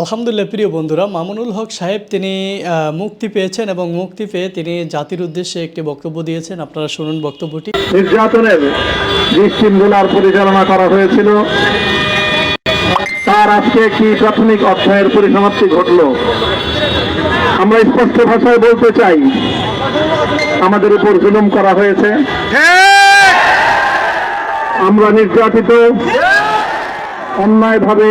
আলহামদুলিল্লাহ, প্রিয় বন্ধুরা, মামুনুল হক সাহেব তিনি মুক্তি পেয়েছেন এবং মুক্তি পেয়ে তিনি জাতির উদ্দেশ্যে একটি বক্তব্য দিয়েছেন। আপনারা শুনুন বক্তব্যটি। নির্যাতনের সিমগুলার পরিচালনা করা হয়েছিল। তার আজকে একটি প্রাথমিক অধ্যায়ের পরিসমাপ্তি ঘটল? আমরা স্পষ্ট ভাষায় বলতে চাই, আমাদের উপর জুলুম করা হয়েছে। আমরা নির্যাতিত, অন্যায়ভাবে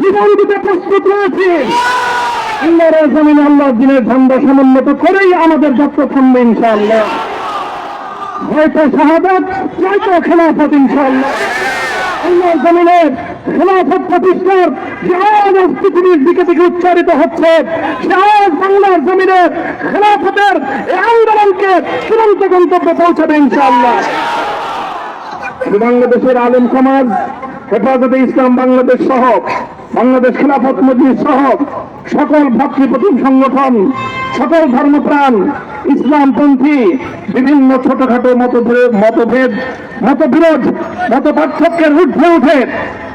জীবন দিতে প্রস্তুত রয়েছি এই জমিনে আল্লাহ দিনের ঝান্ডা সমুন্নত করেই আমাদের যাত্রা থামবে ইনশাআল্লাহ। হয়তো শাহাদাত নয়তো খেলাফত ইনশাআল্লাহ। আল্লাহর জমিনে খেলাফত প্রতিষ্ঠার যে পৃথিবীর দিকে থেকে উচ্চারিত হচ্ছে। সে বাংলার জমিনে খেলাফতের আন্দোলনকে চূড়ান্ত গন্তব্যে পৌঁছাবে ইনশাআল্লাহ। বাংলাদেশের আলেম সমাজ, হেফাজতে ইসলাম বাংলাদেশ সহ বাংলাদেশ খিলাফত মজলিস সহ সকল ভক্তিপ্রতিম সংগঠন, সকল ধর্মপ্রাণ, ইসলামপন্থী, বিভিন্ন ছোটখাটো মতভেদ মতভেদ, মতবিরোধ মত পার্থক্যের উঠে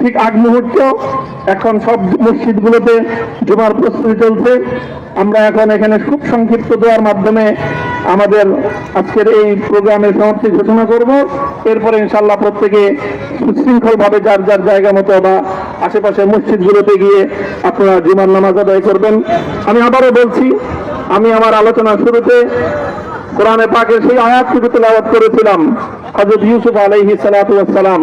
ঠিক আগ মুহূর্ত, এখন সব মসজিদগুলোতে জুমার প্রস্তুতি চলছে। আমরা এখন এখানে খুব সংক্ষিপ্ত দেওয়ার মাধ্যমে আমাদের আজকের এই প্রোগ্রামের সমাপ্তি ঘোষণা করব। এরপরে ইনশাল্লাহ প্রত্যেকে সুশৃঙ্খলভাবে যার যার জায়গা মতো বা আশেপাশে মসজিদগুলোতে গিয়ে আপনারা জুমার নামাজ আদায় করবেন। আমি আবারও বলছি, আমি আমার আলোচনার শুরুতে কোরআনে পাকের সেই আয়াতটুকু তেলাওয়াত করেছিলাম, হযরত ইউসুফ সালাতু সালাম।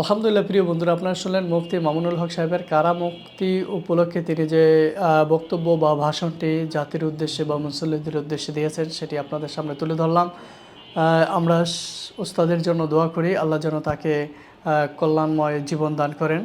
আলহামদুলিল্লাহ প্রিয় বন্ধুরা, আপনারা শুনলেন মুফতি মামুনুল হক সাহেবের কারা মুক্তি উপলক্ষে তিনি যে বক্তব্য বা ভাষণটি জাতির উদ্দেশ্যে বা মুসল্লিদের উদ্দেশ্যে দিয়েছেন, সেটি আপনাদের সামনে তুলে ধরলাম। আমরা ওস্তাদের জন্য দোয়া করি, আল্লাহ যেন তাকে কল্যাণময় জীবন দান করেন।